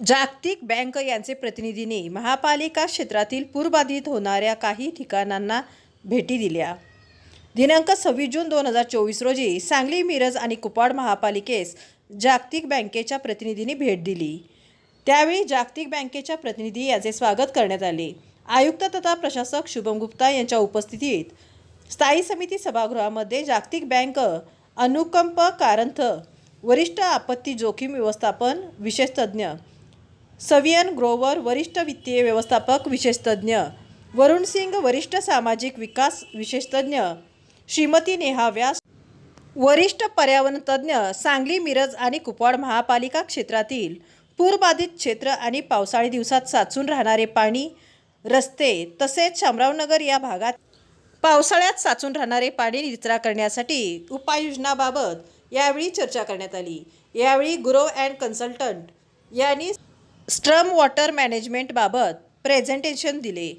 जागतिक बँक यांचे प्रतिनिधींनी महापालिका क्षेत्रातील पूरबाधित होणाऱ्या काही ठिकाणांना भेटी दिल्या. दिनांक सव्वीस जून दोन हजार चोवीस रोजी सांगली मिरज आणि कुपाड महापालिकेस जागतिक बँकेच्या प्रतिनिधींनी भेट दिली. त्यावेळी जागतिक बँकेच्या प्रतिनिधी यांचे स्वागत करण्यात आले. आयुक्त तथा प्रशासक शुभम गुप्ता यांच्या उपस्थितीत स्थायी समिती सभागृहामध्ये जागतिक बँक अनुकंप कारंथ वरिष्ठ आपत्ती जोखीम व्यवस्थापन विशेष तज्ज्ञ सवियन ग्रोवर वरिष्ठ वित्तीय व्यवस्थापक विशेषतज्ञ वरुण सिंग वरिष्ठ सामाजिक विकास विशेषतज्ञ श्रीमती नेहा व्यास वरिष्ठ पर्यावरण तज्ज्ञ सांगली मिरज आणि कुपवाड महापालिका क्षेत्रातील पूरबाधित क्षेत्र आणि पावसाळी दिवसात साचून राहणारे पाणी रस्ते तसेच शामरावनगर या भागात पावसाळ्यात साचून राहणारे पाणी निचरा करण्यासाठी उपाययोजनाबाबत यावेळी चर्चा करण्यात आली. यावेळी गुरो अँड कन्सल्टंट यांनी स्ट्रम वॉटर मॅनेजमेंटबाबत प्रेझेंटेशन दिले.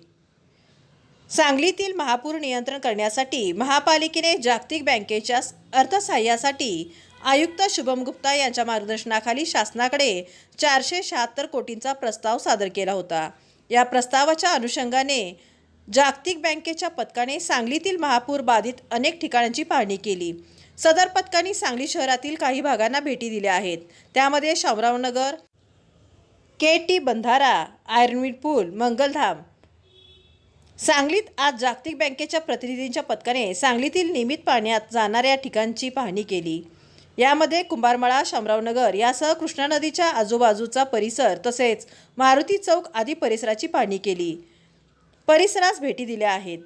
सांगलीतील महापूर नियंत्रण करण्यासाठी महापालिकेने जागतिक बँकेच्या अर्थसहाय्यासाठी आयुक्त शुभम गुप्ता यांच्या मार्गदर्शनाखाली शासनाकडे चारशे शहात्तर कोटींचा प्रस्ताव सादर केला होता. या प्रस्तावाच्या अनुषंगाने जागतिक बँकेच्या पथकाने सांगलीतील महापूर बाधित अनेक ठिकाणांची पाहणी केली. सदर पथकाने सांगली शहरातील काही भागांना भेटी दिल्या आहेत. त्यामध्ये शामरावनगर के टी बंधारा आयर्नवीड पूल मंगलधाम. सांगलीत आज जागतिक बँकेच्या प्रतिनिधींच्या पथकाने सांगलीतील नियमित पाण्यात जाणाऱ्या ठिकाणची पाहणी केली. यामध्ये कुंभारमळा शामरावनगर यासह कृष्णा नदीच्या आजूबाजूचा परिसर तसेच मारुती चौक आदी परिसराची पाहणी केली. परिसरास भेटी दिल्या आहेत.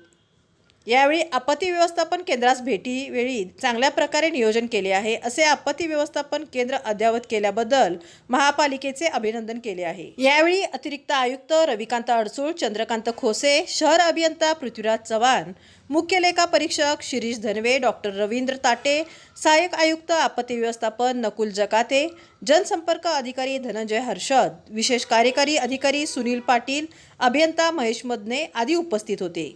यावेळी आपत्ती व्यवस्थापन केंद्रास भेटीवेळी चांगल्या प्रकारे नियोजन केले आहे असे आपत्ती व्यवस्थापन केंद्र अद्ययावत केल्याबद्दल महापालिकेचे अभिनंदन केले आहे. यावेळी अतिरिक्त आयुक्त रविकांत अडसूळ चंद्रकांत खोसे शहर अभियंता पृथ्वीराज चव्हाण मुख्य लेखा परीक्षक शिरीष धनवे डॉक्टर रवींद्र ताटे सहाय्यक आयुक्त आपत्ती व्यवस्थापन नकुल जकाते जनसंपर्क अधिकारी धनंजय हर्षद विशेष कार्यकारी अधिकारी सुनील पाटील अभियंता महेश मदने आदी उपस्थित होते.